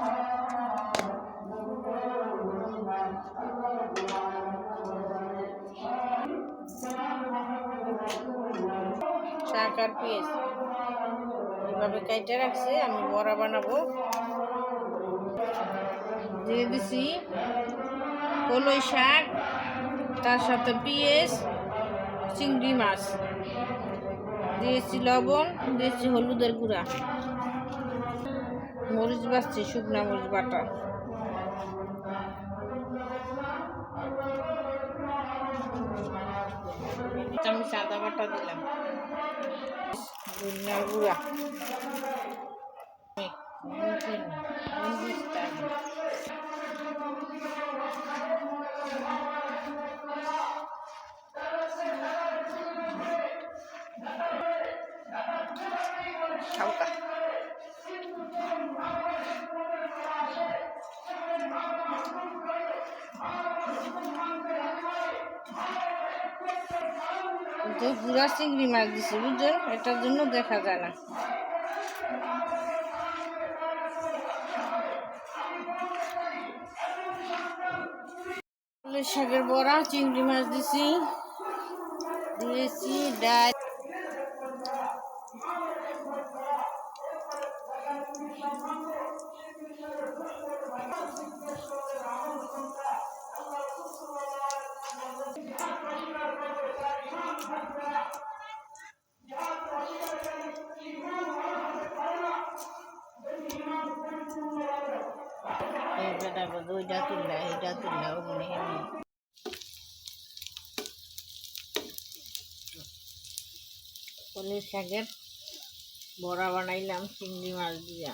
শাক আর পেঁয়াজ এভাবে কাইটে রাখছে, আমি বড়া বানাবো। দিয়ে দিছি কলই শাক, তার সাথে পেঁয়াজ চিংড়ি মাছ। দিয়েছি লবণ, দিয়েছি হলুদের গুঁড়া। মরিচ বাছছি শুকনা মরিচ বাটা। আমি সাদা বাটা দিলাম। ধনিয়ার গুঁড়া। নুন তো পুরা চিংড়ি মাছ দিছে বুঝছেন এটার জন্য দেখা যায় না। শাকের বড়া, চিংড়ি মাছ দিছি। দিয়েছি ডাল। এইটা কলের শাকের বড়া বানাইলাম চিংড়ি মাছ দিয়া।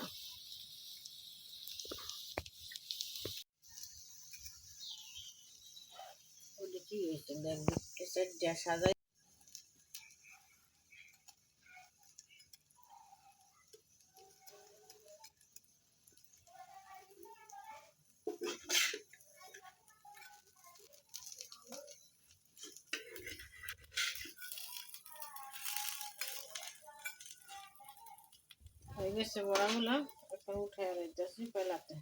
কি হয়েছে দেখ সাজাই হয়ে গেছে বড়াগুলো এখন উঠে যাচ্ছি পেলাতে